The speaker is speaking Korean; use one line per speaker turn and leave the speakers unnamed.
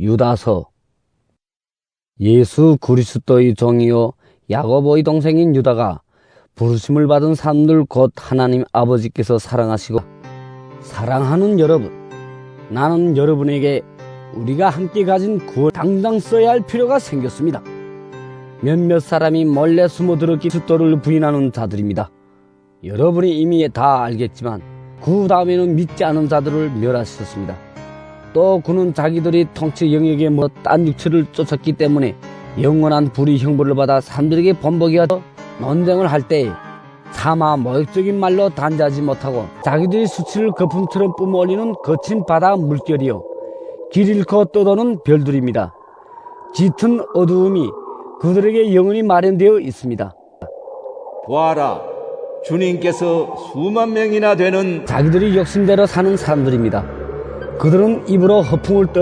유다서 예수 그리스도의 종이요 야고보의 동생인 유다가 부르심을 받은 사람들 곧 하나님 아버지께서 사랑하시고 사랑하는 여러분 나는 여러분에게 우리가 함께 가진 구원 당장 써야 할 필요가 생겼습니다. 몇몇 사람이 몰래 숨어들어 그리스도를 부인하는 자들입니다. 여러분이 이미 다 알겠지만 그 다음에는 믿지 않은 자들을 멸하셨습니다. 또 그는 자기들이 통치 영역에 뭐 딴 육체를 쫓았기 때문에 영원한 불의 형벌을 받아 사람들에게 번복이어 논쟁을 할때 차마 모욕적인 말로 단죄하지 못하고 자기들의 수치를 거품처럼 뿜어올리는 거친 바다 물결이요 길 잃고 떠도는 별들입니다. 짙은 어두움이 그들에게 영원히 마련되어 있습니다.
보아라, 주님께서 수만 명이나 되는
자기들이 욕심대로 사는 사람들입니다. 그들은 입으로 허풍을 떠